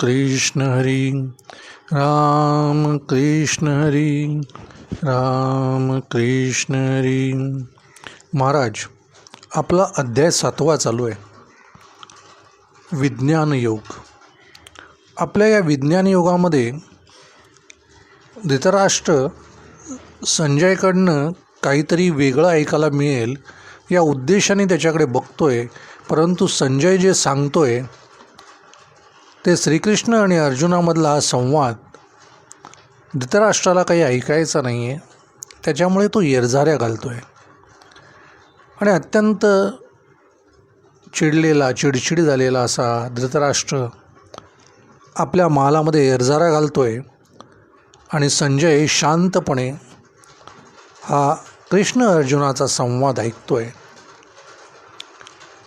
कृष्ण हरी राम कृष्ण हरी राम कृष्ण हरी. महाराज आपला अध्याय सातवा चालू आहे. विज्ञान योग. आपल्या या विज्ञान योगामध्ये धृतराष्ट्र संजयकडनं काहीतरी वेगळं ऐकायला मिळेल या उद्देशाने त्याच्याकडे बघतोय परंतु संजय जे सांगतोय ते श्रीकृष्ण आणि अर्जुनामधला हा संवाद धृतराष्ट्राला काही ऐकायचा नाही आहे त्याच्यामुळे तो येरझाऱ्या घालतो आहे आणि अत्यंत चिडलेला चिडचिड झालेला असा धृतराष्ट्र आपल्या महालामध्ये येरझारा घालतो आहे आणि संजय शांतपणे हा कृष्ण अर्जुनाचा संवाद ऐकतो आहे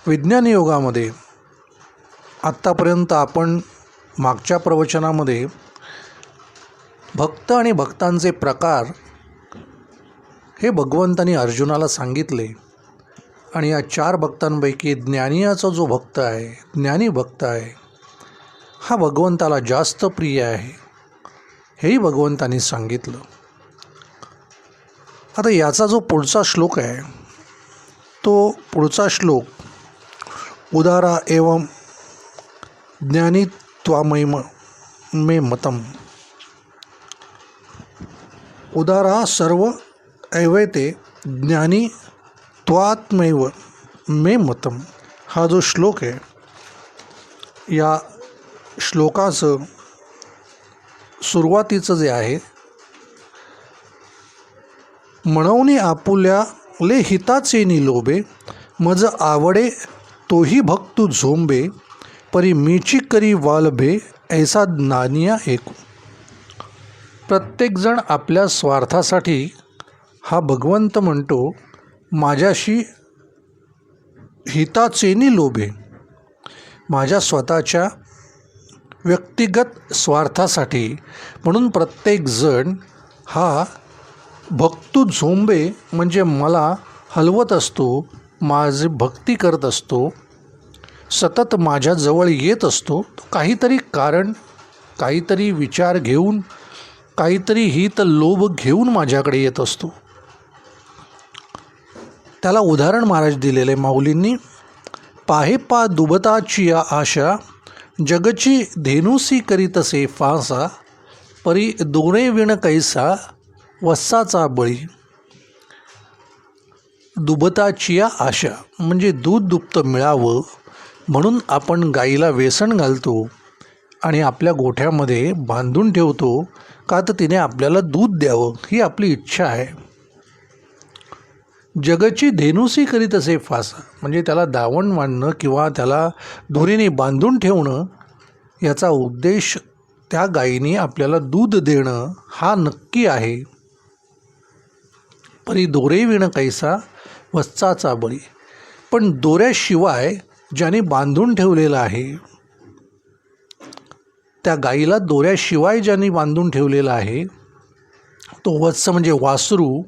विज्ञान योगामध्ये आत्तापर्यंत आपण मागच्या प्रवचनामध्ये भक्त आणि भक्तांचे प्रकार हे भगवंतानी अर्जुनाला सांगितले. आणि या चार भक्तांपैकी ज्ञानियाचा जो भक्त आहे ज्ञानी भक्त आहे हा भगवंताला जास्त प्रिय आहे हेही भगवंतानी सांगितलं. आता याचा जो पुढचा श्लोक आहे तो पुढचा श्लोक उदारा एवं ज्ञानी त्वामयम मे मतम। उदारा सर्व ऐवते ज्ञानी त्वात्मैव मे मतम। हा जो श्लोक आहे या श्लोकाचं सुरुवातीचं जे आहे म्हणवणी आपुल्या ले हिताचे निलोबे मज आवडे तोही भक्तू झोंबे परी मीची करी वालभे ऐसा नानिया एक प्रत्येकजण आपल्या स्वार्थासाठी हा भगवंत म्हणतो माझ्याशी हिताचेनी लोभे. माझ्या स्वतःच्या व्यक्तिगत स्वार्थासाठी. म्हणून प्रत्येकजण हा भक्तू झोंबे म्हणजे मला हलवत असतो माझी भक्ती करत असतो. सतत माझ्याजवळ येत असतो तो काहीतरी कारण काहीतरी विचार घेऊन काहीतरी हित लोभ घेऊन माझ्याकडे येत असतो. त्याला उदाहरण महाराज दिलेले माऊलींनी पाहे पा दुबताची या आशा जगची धेनुसी करीतसे फासा परी दोणे विण कैसा वस्साचा बळी. दुबताची या आशा म्हणजे दूध दुभतं मिळावं म्हणून आपण गाईला वेसण घालतो आणि आपल्या गोठ्यामध्ये बांधून ठेवतो का तर तिने आपल्याला दूध द्यावं ही आपली इच्छा आहे. जगची धेनुसी करीत असे फासा म्हणजे त्याला दावण मांडणं किंवा त्याला दोरीने बांधून ठेवणं याचा उद्देश त्या गायीने आपल्याला दूध देणं हा नक्की आहे. परी दोरे विणं कैसा वस्चाचा बळी. पण दोऱ्याशिवाय ज्याने बांधून ठेवलेलं आहे त्या गाईला दोऱ्याशिवाय ज्यांनी बांधून ठेवलेला आहे तो वत्स म्हणजे वासरू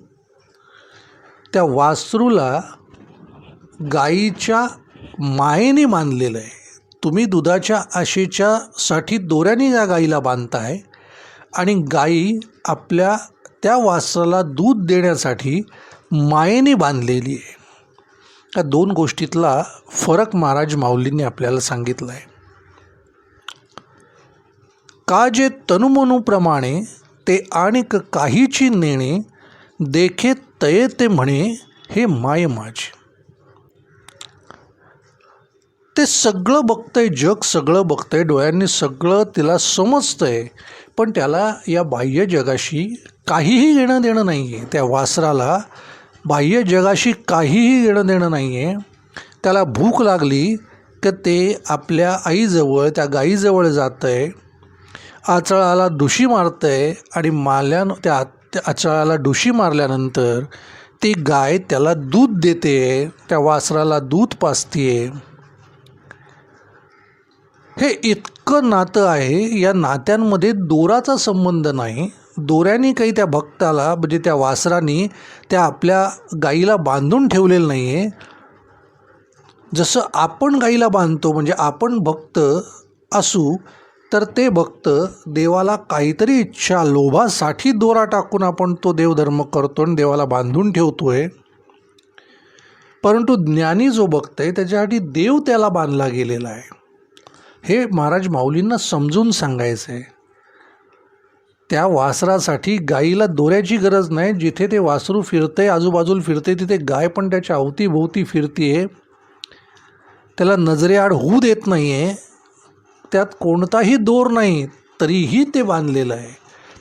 त्या वासरूला गाईच्या मायेने बांधलेलं आहे. तुम्ही दुधाच्या आशेच्या साठी दोऱ्याने या गाईला बांधताय आणि गाई आपल्या त्या वासराला दूध देण्यासाठी मायेने बांधलेली आहे. या दोन गोष्टीतला फरक महाराज माऊलींनी आपल्याला सांगितला आहे. का जे तनुमनुप्रमाणे ते आणिक काहीची नेणे देखे तये ते म्हणे हे माय माझे. ते सगळं बघतंय जग सगळं बघतंय डोळ्यांनी सगळं तिला समजतंय पण त्याला या बाह्य जगाशी काहीही घेणं देणं नाही आहे त्या वासराला बाह्य जगाशी काहीही घेणं देणं नाही आहे त्याला भूक लागली की ते आपल्या आईजवळ त्या गाईजवळ जातं आहे आचळाला डुशी मारतं आहे आणि मारल्यान त्या त्या आचळाला डुशी मारल्यानंतर ती गाय त्याला दूध देते त्या वासराला दूध पाजते हे इतकं नातं आहे या नात्यांमध्ये दोराचा संबंध नाही. दोऱ्याने काही त्या भक्ताला म्हणजे त्या वासराने त्या आपल्या गाईला बांधून ठेवलेलं नाही आहे जसं आपण गाईला बांधतो म्हणजे आपण भक्त असू तर ते भक्त देवाला काहीतरी इच्छा लोभासाठी दोरा टाकून आपण तो देवधर्म करतो आणि देवाला बांधून ठेवतो आहे परंतु ज्ञानी जो भक्त आहे त्याच्यासाठी देव त्याला बांधला गेलेला आहे. हे महाराज माऊलींना समजून सांगायचं आहे त्या वासरासाठी गाईला दोऱ्याची गरज नाही. जिथे ते वासरू फिरते आजूबाजूला फिरते तिथे गाय पण त्याच्या अवतीभोवती फिरते त्याला नजरेआड होऊ देत नाही आहे त्यात कोणताही दोर नाही तरीही ते बांधलेलं आहे.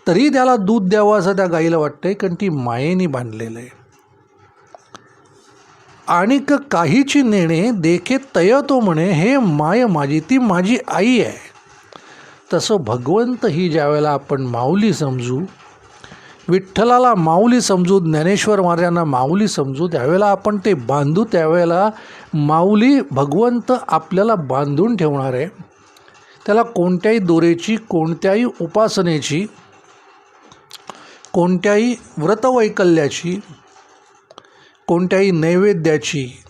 तरी त्याला दूध द्यावं असं त्या गाईला वाटतंय कारण ती मायेने बांधलेलं आहे. आणि काहीची नेणे देखे तय तो म्हणे हे माय माझी ती माझी आई आहे. तसं भगवंत ही ज्यावेळेला आपण माऊली समजू विठ्ठलाला माऊली समजू ज्ञानेश्वर महाराजांना माऊली समजू त्यावेळेला आपण ते बांधू त्यावेळेला माऊली भगवंत आपल्याला बांधून ठेवणार आहे. त्याला कोणत्याही दोरेची कोणत्याही उपासनेची कोणत्याही व्रतवैकल्याची कोणत्याही नैवेद्याची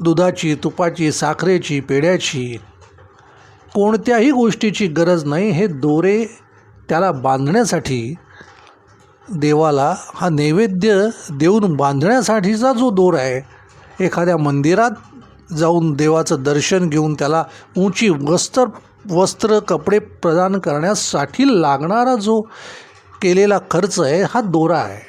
दुधाची तुपाची साखरेची पेढ्याची कोणत्याही गोष्टीची गरज नाही हे दोरे त्याला बांधण्यासाठी देवाला हा नैवेद्य देऊन बांधण्यासाठीचा जो दोर आहे एखाद्या मंदिरात जाऊन देवाचं दर्शन घेऊन त्याला उंची वस्त्र वस्त्र कपडे प्रदान करण्यासाठी लागणारा जो केलेला खर्च आहे हा दोरा आहे.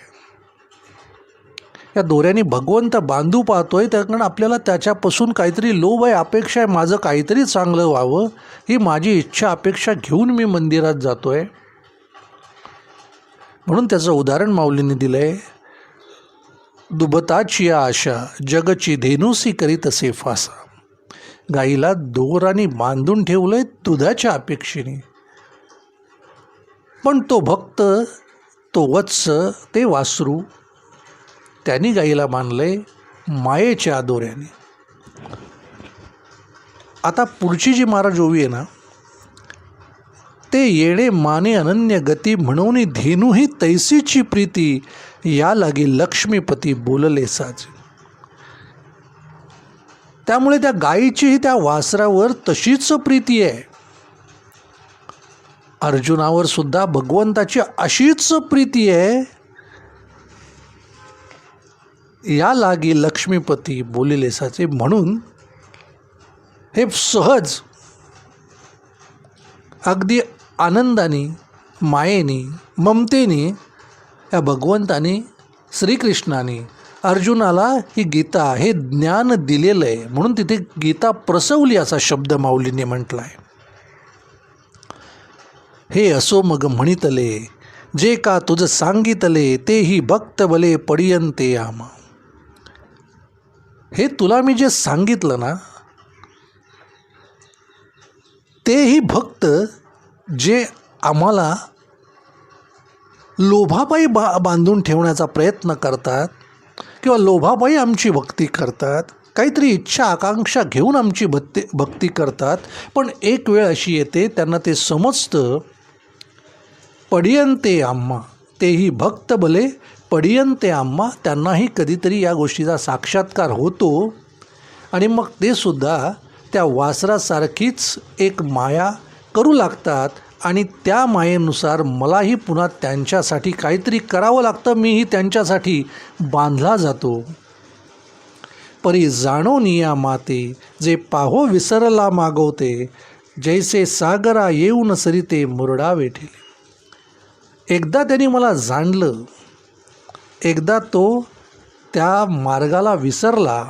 या दोऱ्याने भगवंत बांधू पाहतोय. त्याकडनं आपल्याला त्याच्यापासून काहीतरी लोभ आहे अपेक्षा आहे. माझं काहीतरी चांगलं व्हावं ही माझी इच्छा अपेक्षा घेऊन मी मंदिरात जातो आहे म्हणून त्याचं उदाहरण माऊलीने दिलं आहे दुबताची आशा जगची धेनुसी करीत असे फासा. गाईला दोराने बांधून ठेवलंय दुधाच्या अपेक्षेने. पण तो भक्त तो वत्स ते वासरू त्यांनी गाईला बांधले मायेच्या दोऱ्याने आता पुढची जी महाराज ओवी आहे ना ते येणे माने अनन्य गती म्हणून धेनूही तैसीची प्रीती या लागी लक्ष्मीपती बोलले साज. त्यामुळे त्या गायीचीही त्या वासरावर तशीच प्रीती आहे. अर्जुनावर सुद्धा भगवंताची अशीच प्रीती आहे या लागी लक्ष्मीपती बोलिले साचे म्हणून हे सहज अगदी आनंदाने मायेने ममतेने या भगवंताने श्रीकृष्णाने अर्जुनाला ही गीता हे ज्ञान दिलेलं आहे म्हणून तिथे गीता प्रसवली असा शब्द माऊलीने म्हटला आहे हे असो मग म्हणितले जे का तुझं सांगितले तेही भक्तभले पडियंते आम हे तुला मी जे सांगितलं ना तेही भक्त जे आम्हाला लोभापायी बा बांधून ठेवण्याचा प्रयत्न करतात किंवा लोभापायी आमची भक्ती करतात काहीतरी इच्छा आकांक्षा घेऊन आमची भक्ती भक्ती करतात पण एक वेळ अशी येते त्यांना ते समजतं पडियंते आम्हा तेही भक्त भले पडियंते आम्हा. त्यांनाही कधीतरी या गोष्टीचा साक्षात्कार होतो. आणि मग ते सुद्धा त्या वासरासारखीच एक माया करू लागतात. आणि त्या मायेनुसार मलाही पुन्हा त्यांच्यासाठी काहीतरी करावं लागतं. मीही त्यांच्यासाठी बांधला जातो. परी जाणो निया माते जे पाहो विसरला मागवते जैसे सागरा येऊन सरिते मुरडा वेठेले एकदा त्यांनी मला जाणलं. एकदा तो त्या मार्गाला विसरला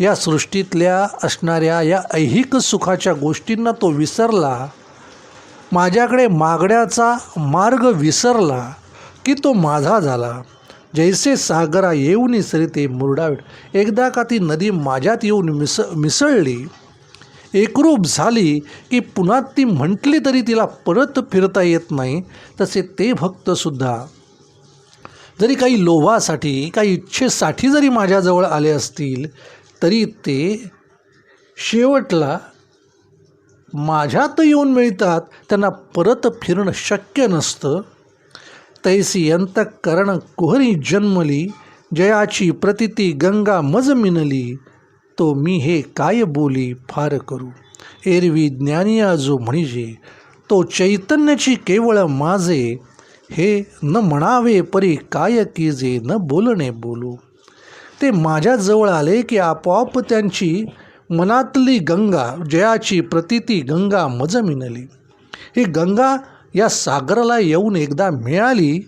या सृष्टीतल्या असणाऱ्या या ऐहिक सुखाच्या गोष्टींना तो विसरला माझ्याकडे मागण्याचा मार्ग विसरला की तो माझा झाला. जैसे सागरा येऊन ते मुरडावेट एकदा का ती नदी माझ्यात येऊन मिस मिसळली. एकरूप झाली की पुन्हा ती म्हटली तरी तिला परत फिरता येत नाही तसे ते भक्तसुद्धा जरी काही लोभासाठी काही इच्छेसाठी जरी माझ्याजवळ आले असतील तरी ते शेवटला माझ्यात येऊन मिळतात. त्यांना परत फिरणं शक्य नसतं. तैसी अंतकरण कुहरी जन्मली जयाची प्रतिती गंगा मज मिनली तो मी हे काय बोली फार करू? एरवी ज्ञानिया जो म्हणजे तो चैतन्याची केवळ माझे हे न म्हणावे परी काय की जे न बोलणे बोलू. ते माझ्याजवळ आले की आपोआप त्यांची मनातली गंगा जयाची प्रतिती गंगा मज मिनली ही गंगा या सागराला येऊन एकदा मिळाली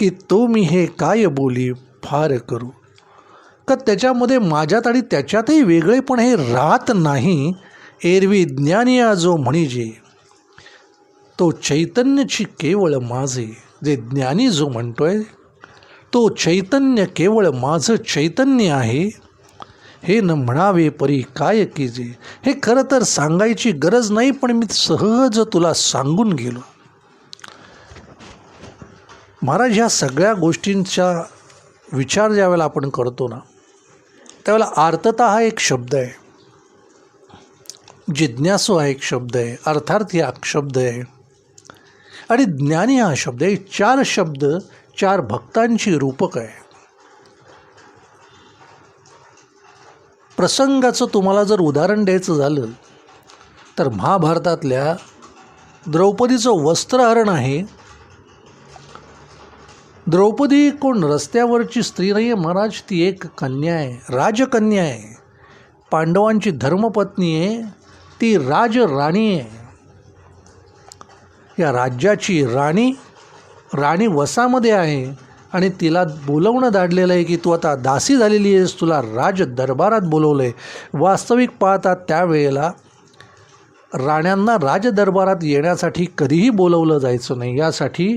की तो मी हे काय बोली फार करू. का त्याच्यामध्ये माझ्यात आणि त्याच्यातही वेगळेपण हे राहत नाही एरवी ज्ञानिया जो म्हणजे तो चैतन्यची केवळ माझे जे ज्ञानी जो म्हणतोय तो चैतन्य केवळ माझं चैतन्य आहे. हे न म्हणावे परी काय कीजे? हे खरं तर सांगायची गरज नाही पण मी सहज तुला सांगून गेलो. महाराज ह्या सगळ्या गोष्टींचा विचार ज्यावेळेला आपण करतो ना त्यावेळेला आर्तता हा एक शब्द आहे. जिज्ञासू हा एक शब्द आहे. अर्थार्थी हा शब्द आहे. आणि ज्ञानी हा शब्द हे चार शब्द चार भक्तांची रूपक आहे. प्रसंगाचं तुम्हाला जर उदाहरण द्यायचं झालं तर महाभारतातल्या द्रौपदीचं वस्त्रहरण आहे. द्रौपदी कोण? रस्त्यावरची स्त्री नाही आहे महाराज ती एक कन्या आहे राजकन्या आहे. पांडवांची धर्मपत्नी आहे ती राजराणी आहे. या राज्याची राणी राणी वसामध्ये आहे आणि तिला बोलवणं धाडलेलं आहे की तू आता दासी झालेली आहेस तुला राज दरबारात बोलवलं आहे वास्तविक पाहता त्यावेळेला राण्यांना राजदरबारात येण्यासाठी कधीही बोलवलं जायचं नाही. यासाठी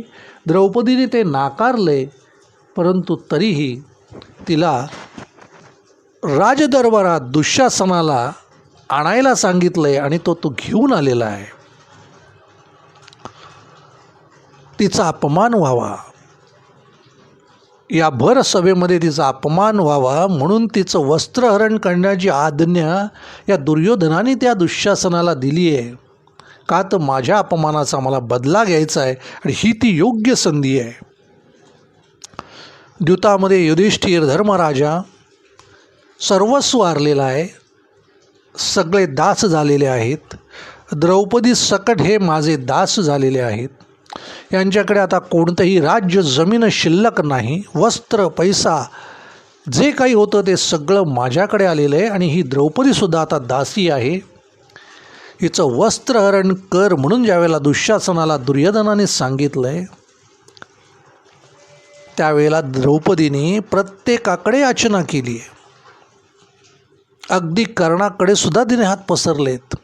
द्रौपदीने ते नाकारले परंतु तरीही तिला राजदरबारात दुःशासनाला आणायला सांगितलं आहे आणि तो तो घेऊन आलेला आहे. तिचा अपमान व्हावा. या भर सभेमध्ये तिचा अपमान व्हावा म्हणून तिचं वस्त्रहरण करण्याची आज्ञा या दुर्योधनाने त्या दुःशासनाला दिली आहे. का तर माझ्या अपमानाचा मला बदला घ्यायचा आहे आणि ही ती योग्य संधी आहे. द्युतामध्ये युधिष्ठिर धर्मराजा सर्वस्व आरलेला आहे. सगळे दास झालेले आहेत. द्रौपदी सकट हे माझे दास झालेले आहेत. यांच्याकडे आता कोणतंही राज्य जमीन शिल्लक नाही वस्त्र पैसा जे काही होतं ते सगळं माझ्याकडे आलेलं आहे आणि ही द्रौपदीसुद्धा आता दासी आहे. हिचं वस्त्रहरण कर म्हणून ज्यावेळेला दुःशासनाला दुर्योधनाने सांगितलं आहे त्यावेळेला द्रौपदीने प्रत्येकाकडे याचना केली आहे अगदी कर्णाकडे सुद्धा तिने हात पसरलेत.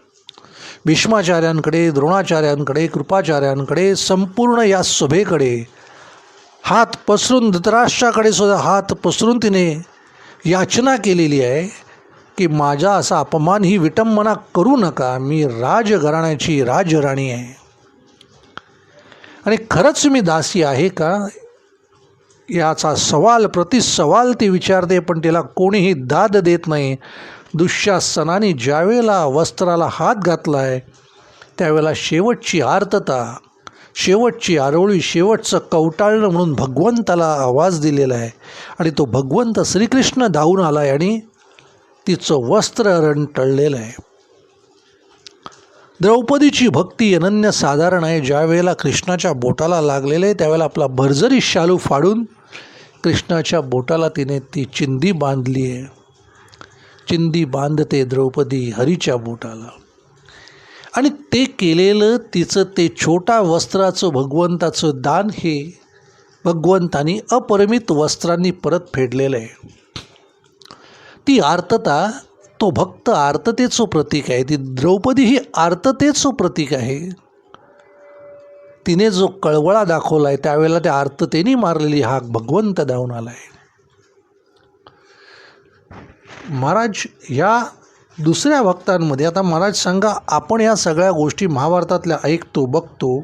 भीष्माचार्यांकडे द्रोणाचार्यांकडे कृपाचार्यांकडे संपूर्ण या सभेकडे हात पसरून धृतराष्ट्राकडे सुद्धा हात पसरून तिने याचना केलेली आहे की माझा असा अपमान ही विटंबना करू नका मी राजघराण्याची राजराणी आहे. आणि खरंच मी दासी आहे का? याचा सवाल प्रतिसवाल ती विचारते पण तिला कोणीही दाद देत नाही. दुःशासनाने ज्यावेळेला वस्त्राला हात घातला आहे त्यावेळेला शेवटची आर्तता शेवटची आरोळी शेवटचं कवटाळणं म्हणून भगवंताला आवाज दिलेला आहे. आणि तो भगवंत श्रीकृष्ण धावून आला आहे आणि तिचं वस्त्रहरण टळलेलं आहे. द्रौपदीची भक्ती अनन्य साधारण आहे. ज्या वेळेला कृष्णाच्या बोटाला लागलेले आहे त्यावेळेला आपला भरजरी शालू फाडून कृष्णाच्या बोटाला तिने ती चिंदी बांधली आहे. चिंदी बांधते द्रौपदी हरीच्या बोटाला. आणि ते केलेलं तिचं ते छोटा वस्त्राचं भगवंताचं दान हे भगवंतानी अपरिमित वस्त्रांनी परत फेडलेलं आहे. ती आर्तता तो भक्त आर्ततेचं प्रतीक आहे. ती द्रौपदी ही आर्ततेचं प्रतीक आहे. तिने जो कळवळा दाखवला आहे त्यावेळेला त्या आर्ततेने मारलेली हाक भगवंत धावून आला आहे. महाराज या दुसऱ्या भक्तांमध्ये आता महाराज सांगा आपण या सगळ्या गोष्टी महाभारतातल्या ऐकतो बघतो.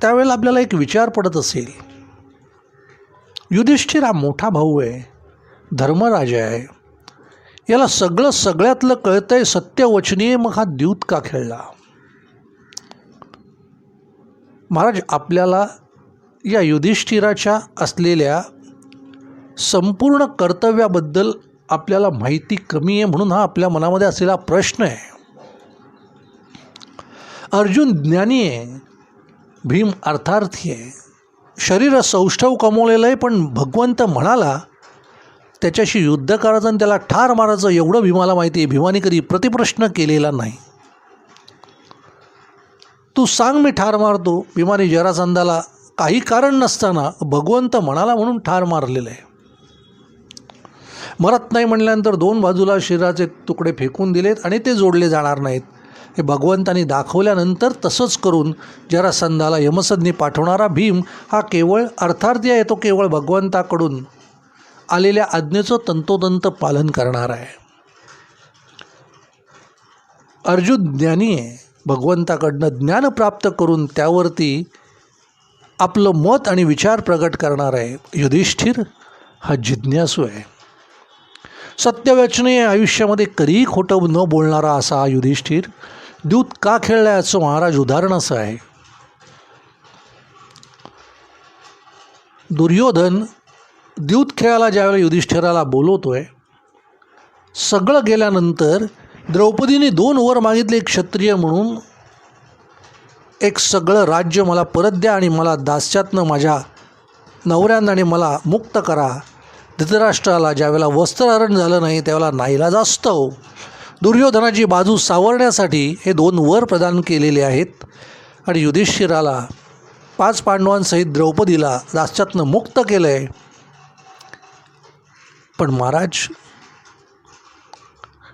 त्यावेळेला आपल्याला एक विचार पडत असेल. युधिष्ठिर हा मोठा भाऊ आहे धर्मराजा आहे. याला सगळं सगळ्यातलं कळतं आहे सत्यवचनीय मग हा द्यूत का खेळला? महाराज आपल्याला या युधिष्ठिराच्या असलेल्या संपूर्ण कर्तव्याबद्दल आपल्याला माहिती कमी आहे म्हणून हा आपल्या मनामध्ये असलेला प्रश्न आहे. अर्जुन ज्ञानी आहे भीम अर्थार्थी आहे. शरीर सौष्ठव कमवलेलं आहे पण भगवंत म्हणाला त्याच्याशी युद्ध करायचं आणि त्याला ठार मारायचं एवढं भीमाला माहिती आहे. भीमाने कधी प्रतिप्रश्न केलेला नाही. तू सांग मी ठार मारतो. भीमाने जरासंधाला काही कारण नसताना भगवंत म्हणाला म्हणून ठार मारलेलं आहे. मरत नाही म्हणल्यानंतर दोन बाजूला शरीराचे तुकडे फेकून दिलेत आणि ते जोडले जाणार नाहीत. हे भगवंतानी दाखवल्यानंतर तसंच करून जरासंधाला यमसदनी पाठवणारा भीम हा केवळ अर्थार्थी आहे तो केवळ भगवंताकडून आलेल्या आज्ञेचं तंतोतंत पालन करणार आहे. अर्जुन ज्ञानी आहे भगवंताकडनं ज्ञान प्राप्त करून त्यावरती आपलं मत आणि विचार प्रकट करणार आहे. युधिष्ठिर हा जिज्ञासू आहे. सत्यवचनीय आयुष्यामध्ये कधीही खोटं न बोलणारा असा हा युधिष्ठिर दूत का खेळला याचं महाराज उदाहरण असं आहे. दुर्योधन द्यूत खेळायला ज्यावेळेला युधिष्ठिराला बोलवतोय सगळं गेल्यानंतर द्रौपदीने दोन वर मागितले एक क्षत्रिय म्हणून एक सगळं राज्य मला परत द्या आणि मला दास्यातनं माझ्या नवऱ्यांना आणि मला मुक्त करा. धृतराष्ट्राला ज्यावेळेला वस्त्रहरण झालं नाही त्यावेळेला नाईला जास्त दुर्योधनाची बाजू सावरण्यासाठी हे दोन वर प्रदान केलेले आहेत आणि युधिष्ठिराला पाच पांडवांसहित द्रौपदीला दास्यातनं मुक्त केलं आहे पण महाराज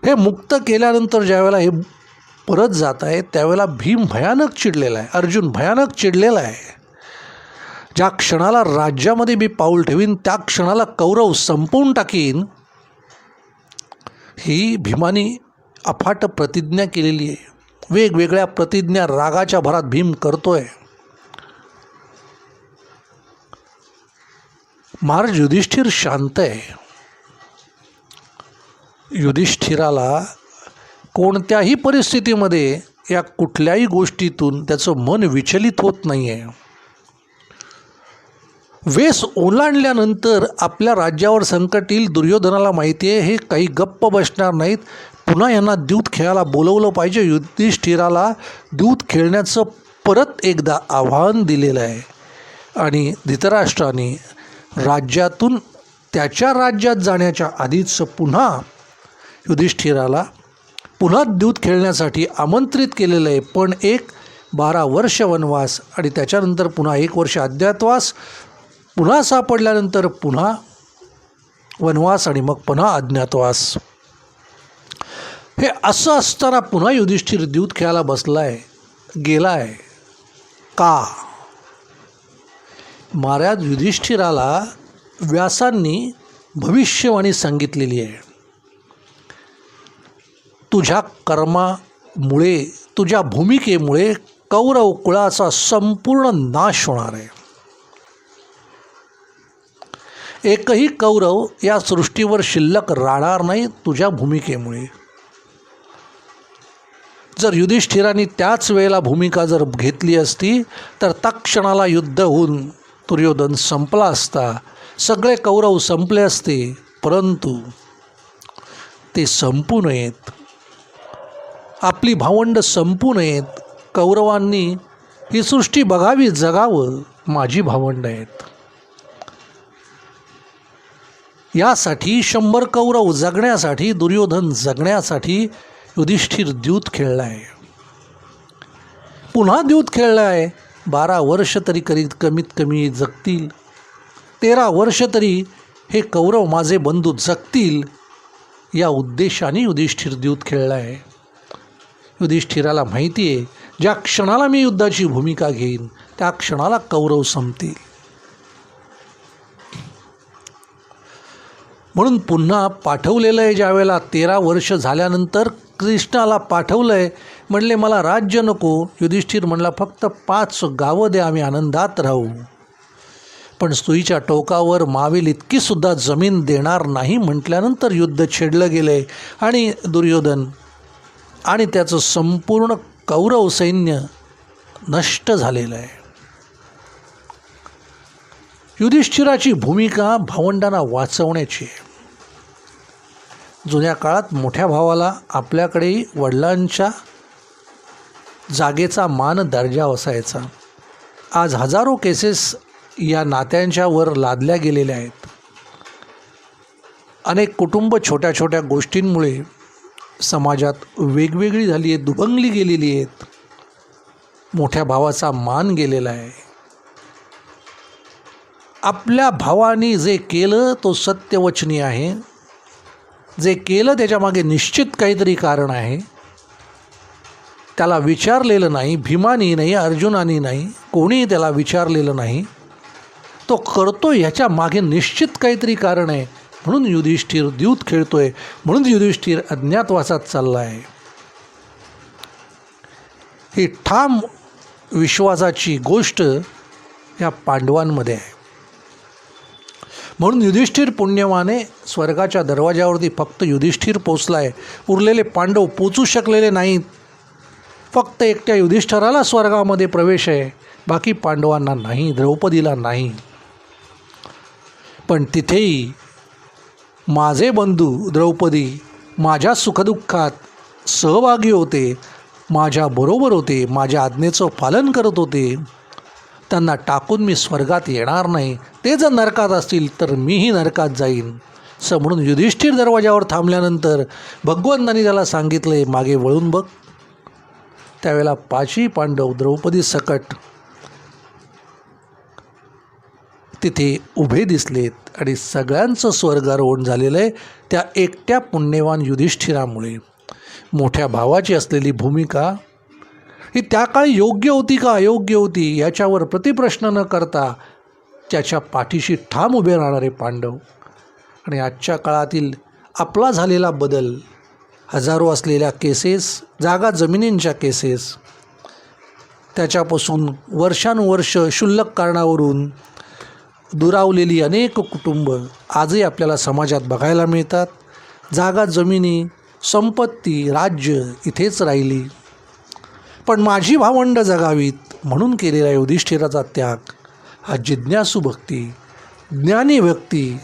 हे मुक्त केल्यानंतर ज्यावेळेला हे परत जात आहे त्यावेळेला भीम भयानक चिडलेला आहे. अर्जुन भयानक चिडलेला आहे. ज्या क्षणाला राज्यामध्ये मी पाऊल ठेवीन त्या क्षणाला कौरव संपवून टाकीन ही भीमानी अफाट प्रतिज्ञा केलेली आहे. वेगवेगळ्या प्रतिज्ञा रागाच्या भरात भीम करतोय. महाराज युधिष्ठिर शांत आहे. युधिष्ठिराला कोणत्याही परिस्थितीमध्ये या कुठल्याही गोष्टीतून त्याचं मन विचलित होत नाही आहे वेस ओलांडल्यानंतर आपल्या राज्यावर संकट येईल दुर्योधनाला माहिती आहे हे काही गप्प बसणार नाहीत. पुन्हा यांना दूत खेळायला बोलवलं पाहिजे. युधिष्ठिराला दूत खेळण्याचं परत एकदा आव्हान दिलेलं आहे. आणि धृतराष्ट्राने राज्यातून त्याच्या राज्यात जाण्याच्या आधीच पुन्हा युधिष्ठिराला पुन्हा दूत खेळण्यासाठी आमंत्रित केलेलं आहे. पण एक बारा वर्ष वनवास आणि त्याच्यानंतर पुन्हा एक वर्ष अज्ञातवास पुन्हा सापडल्यानंतर पुन्हा वनवास आणि मग पुन्हा अज्ञातवास. हे असं असताना पुन्हा युधिष्ठिर द्यूत खेळायला बसला आहे गेला आहे का? महाराज युधिष्ठिराला व्यासांनी भविष्यवाणी सांगितलेली आहे. तुझ्या कर्मामुळे तुझ्या भूमिकेमुळे कौरव कुळाचा संपूर्ण नाश होणार आहे. एकही कौरव या सृष्टीवर शिल्लक राहणार नाही तुझ्या भूमिकेमुळे. जर युधिष्ठिराने त्याच वेळेला भूमिका जर घेतली असती तर तक्षणाला युद्ध होऊन दुर्योधन संपला असता सगळे कौरव संपले असते परंतु ते संपू नयेत. आपली भावंड संपू नयेत. कौरवांनी ही सृष्टी बघावी जगावं माझी भावंड आहेत. यासाठी शंभर कौरव जगण्यासाठी दुर्योधन जगण्यासाठी युधिष्ठिर द्यूत खेळला आहे पुन्हा द्यूत खेळला आहे बारा वर्ष तरी करीत कमीत कमी जगतील. तेरा वर्ष तरी हे कौरव माझे बंधू जगतील या उद्देशाने युधिष्ठिर द्यूत खेळला आहे युधिष्ठिराला माहिती आहे ज्या क्षणाला मी युद्धाची भूमिका घेईन त्या क्षणाला कौरव संपतील. म्हणून पुन्हा पाठवलेलं आहे ज्या वेळेला तेरा वर्ष झाल्यानंतर कृष्णाला पाठवलं आहे म्हणले मला राज्य नको युधिष्ठिर म्हणला फक्त पाच गावं दे आम्ही आनंदात राहू. पण सुईच्या टोकावर मावेल इतकीसुद्धा जमीन देणार नाही म्हटल्यानंतर युद्ध छेडलं गेलं आहे आणि दुर्योधन आणि त्याचं संपूर्ण कौरव सैन्य नष्ट झालेलं आहे. युधिष्ठिराची भूमिका भावंडांना वाचवण्याची आहे. जुन्या काळात मोठ्या भावाला आपल्याकडेही वडिलांच्या जागेचा मान दर्जा असायचा. आज हजारो केसेस या नात्यांच्या वर लादल्या गेलेल्या आहेत. अनेक कुटुंब छोट्या छोट्या गोष्टींमुळे समाजात वेगवेगळी झाली आहेत दुभंगली गेलेली आहेत. मोठ्या भावाचा मान गेलेला आहे. आपल्या भावाने जे केलं तो सत्यवचनी आहे. जे केलं त्याच्यामागे निश्चित काहीतरी कारण आहे त्याला विचारलेलं नाही भीमानी नाही अर्जुनानी नाही कोणीही त्याला विचारलेलं नाही तो करतो ह्याच्या मागे निश्चित काहीतरी कारण आहे. म्हणून युधिष्ठिर द्यूत आहे म्हणून युधिष्ठिर अज्ञातवासात चालला आहे ही ठाम विश्वासाची गोष्ट या पांडवांमध्ये आहे. म्हणून युधिष्ठिर पुण्यवाने स्वर्गाच्या दरवाजावरती फक्त युधिष्ठिर पोचला आहे उरलेले पांडव पोचू शकलेले नाहीत. फक्त एकट्या युधिष्ठराला स्वर्गामध्ये प्रवेश आहे. बाकी पांडवांना नाही द्रौपदीला नाही. पण तिथेही माझे बंधू द्रौपदी माझ्या सुखदुःखात सहभागी होते माझ्याबरोबर होते माझ्या आज्ञेचं पालन करत होते. त्यांना टाकून मी स्वर्गात येणार नाही. ते जर नरकात असतील तर मीही नरकात जाईन. असं म्हणून युधिष्ठिर दरवाजावर थांबल्यानंतर भगवंतांनी त्याला सांगितले मागे वळून बघ. त्यावेळेला पाचही पांडव द्रौपदी सकट तिथे उभे दिसलेत आणि सगळ्यांचं स्वर्गारोहण झालेलं आहे त्या एकट्या पुण्यवान युधिष्ठिरामुळे. मोठ्या भावाची असलेली भूमिका ही त्या काळी योग्य होती का? अयोग्य होती. याच्यावर प्रतिप्रश्न न करता त्याच्या पाठीशी ठाम उभे राहणारे पांडव आणि आजच्या काळातील आपला झालेला बदल हजारो असलेल्या केसेस जागा जमिनींच्या केसेस त्याच्यापासून वर्षानुवर्ष क्षुल्लक कारणावरून दुरावलेली अनेक कुटुंब आजही आपल्याला समाजात बघायला मिळतात. जागा जमिनी संपत्ती राज्य इथेच राहिली. पण माझी भावंड जगावीत म्हणून केलेला युधिष्ठिराचा त्याग हा जिज्ञासू भक्ती ज्ञानी भक्ती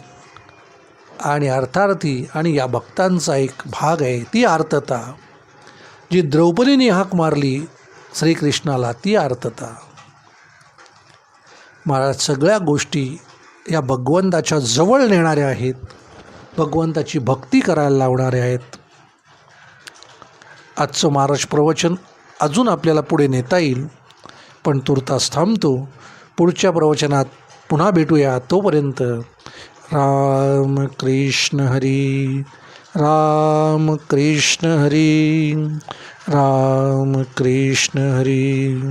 आणि अर्थार्थी आणि या भक्तांचा एक भाग आहे ती आर्तता. जी द्रौपदीने हाक मारली श्रीकृष्णाला ती आर्तता. महाराज सगळ्या गोष्टी या भगवंताच्या जवळ नेणाऱ्या आहेत भगवंताची भक्ती करायला लावणाऱ्या आहेत. आजचं महाराज प्रवचन अजून आपल्याला पुढे नेता येईल. पण तुर्तास थांबतो. पुढच्या प्रवचनात पुन्हा भेटूया. तोपर्यंत राम कृष्ण हरी राम कृष्ण हरी राम कृष्ण हरी.